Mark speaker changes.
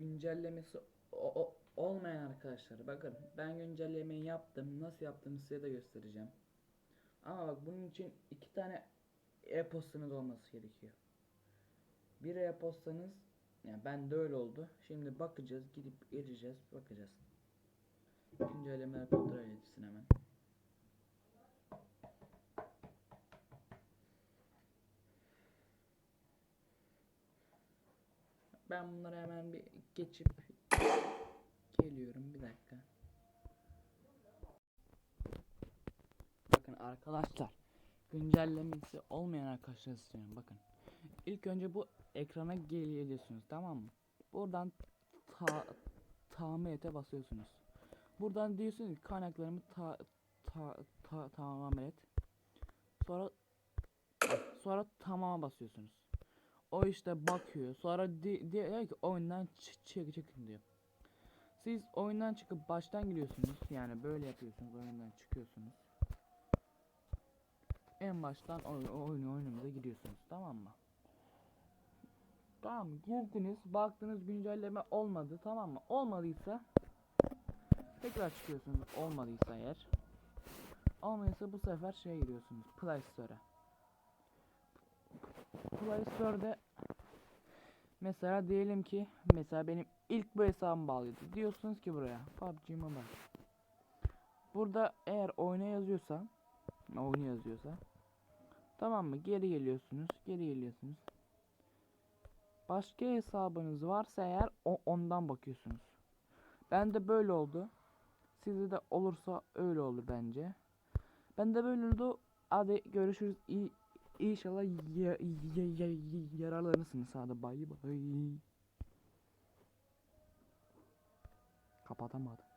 Speaker 1: güncellemesi o- o- olmayan arkadaşlar bakın ben güncellemeyi yaptım nasıl yaptığımı size de göstereceğim. Ama bak bunun için iki tane e-postanız olması gerekiyor. Bir e-postanız yani ben de öyle oldu. Şimdi bakacağız gidip geleceğiz bakacağız. Güncellemeler kontrol edilsin hemen. Ben bunları hemen bir geçip geliyorum bir dakika. Bakın arkadaşlar güncellemesi olmayan arkadaşlar istiyorum bakın. İlk önce bu ekrana geliyorsunuz tamam mı? Buradan ta tamir ete basıyorsunuz. Buradan diyorsunuz ki kaynaklarımı ta ta ta tamir et. Sonra sonra tamama basıyorsunuz. O işte bakıyor. Sonra di diyor ki oyundan çık çıkın diyor. Siz oyundan çıkıp baştan giriyorsunuz. Yani böyle yapıyorsunuz. Oyundan çıkıyorsunuz. En baştan oyun oyun oyunumuza giriyorsunuz. Tamam mı? Tamam girdiniz. Baktınız güncelleme olmadı. Tamam mı? Olmadıysa tekrar çıkıyorsunuz. Olmadıysa eğer. Olmadıysa bu sefer şeye giriyorsunuz. Play Store'a. Play Store'da mesela diyelim ki mesela benim ilk bu hesabım bağlıydı. Diyorsunuz ki buraya PUBG Mobile. Burada eğer oyuna yazıyorsa oyunu yazıyorsa tamam mı? Geri geliyorsunuz. Geri geliyorsunuz. Başka hesabınız varsa eğer o, ondan bakıyorsunuz. Ben de böyle oldu. Sizde de olursa öyle olur bence. Ben de böyle oldu. Hadi görüşürüz. İyi, İnşallah ya, ya, ya, yararlanırsınız. Hadi bay bay. Kapatamadım.